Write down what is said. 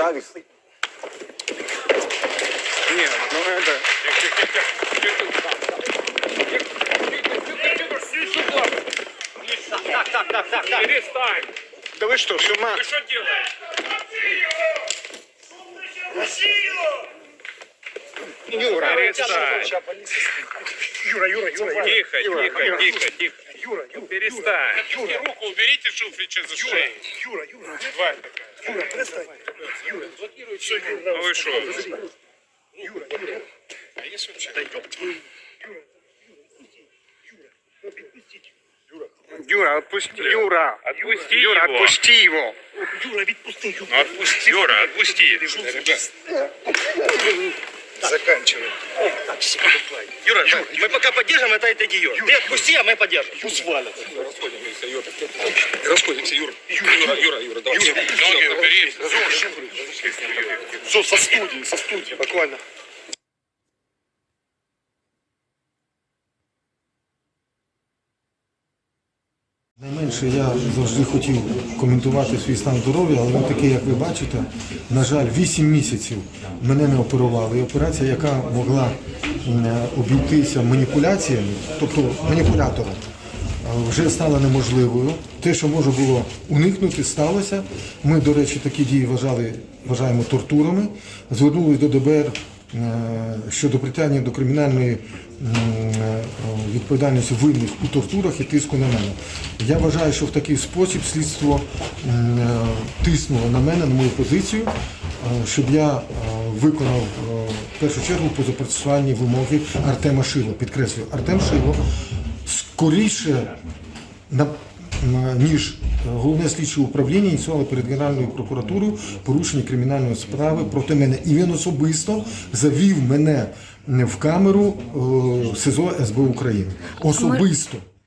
Шавик. Нет, ну это... Так, так, так, так, так. Перестань! Да вы что, с ума? Ты что делаешь? Юра, Перестань! Юра, Юра, Юра. Тихо, Юра, тихо, Юра. тихо, тихо. Юра, Юра. Перестань. Руку уберите Шуфрича за шею. Юра, Юра. Тварь такая. Юра, перестань. Юра. Все, Юра, Ну вы что? Юра, Юра. А есть вообще? Юра, отпусти. Юра. Отпусти Юра, его. отпусти его. Юра, відпусти, Юра. Ну, Отпусти. Юра, отпусти. Заканчивай. Юра, мы пока поддержим, это это ее. Ты отпусти, а мы поддержим. Пусть валят. Расходимся, Юра. Юра, Юра, Юра, давай. Ноги убери. Все, со студії, со студії. Буквально. Найменше я завжди хотів коментувати свій стан здоров'я, але він такий, як ви бачите, на жаль, 8 місяців мене не оперували. І операція, яка могла обійтися маніпуляціями, тобто маніпулятором, вже стала неможливою. Те, що можна було уникнути, сталося. Ми, до речі, такі дії вважали, вважаємо тортурами. Звернулись до ДБР щодо притягнення до кримінальної е, відповідальності винних у тортурах і тиску на мене. Я вважаю, що в такий спосіб слідство е, тиснуло на мене, на мою позицію, е, щоб я е, виконав е, в першу чергу позапроцесуальні вимоги Артема Шило. Підкреслюю, Артем Шило скоріше ніж головне слідче управління ініціювало перед Генеральною прокуратурою порушення кримінальної справи проти мене. І він особисто завів мене в камеру е, СИЗО СБУ України. Особисто.